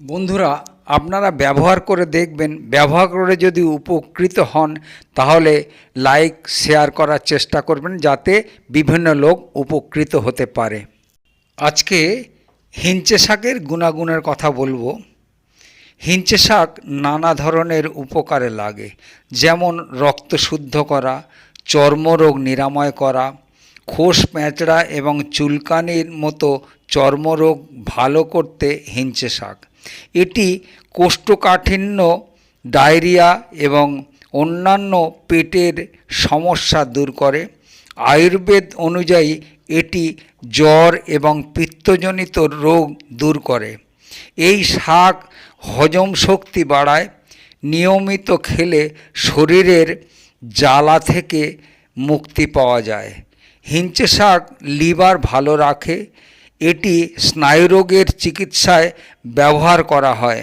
বন্ধুরা, আপনারা ব্যবহার করে দেখবেন, ব্যবহার করে যদি উপকৃত হন, তাহলে লাইক, শেয়ার করার চেষ্টা করবেন যাতে বিভিন্ন লোক উপকৃত হতে পারে। আজকে হিঞ্চে শাকের গুণাগুণের কথা বলব। হিঞ্চে শাক নানা ধরনের উপকারে লাগে। যেমন রক্ত শুদ্ধ করা, চর্মরোগ নিরাময় করা খোস প্যাঁচড়া এবং চুলকানির মতো চর্মরোগ ভালো করতে হিঞ্চে শাক। এটি কোষ্ঠকাঠিন্য, ডায়রিয়া এবং অন্যান্য পেটের সমস্যা দূর করে। আয়ুর্বেদ অনুযায়ী এটি জ্বর এবং পিত্তজনিত রোগ দূর করে। এই শাক হজম শক্তি বাড়ায়, নিয়মিত খেলে শরীরের জ্বালা থেকে মুক্তি পাওয়া যায়। হিঞ্চে শাক লিভার ভালো রাখে এটি স্নায়ুরোগের চিকিৎসায় ব্যবহার করা হয়।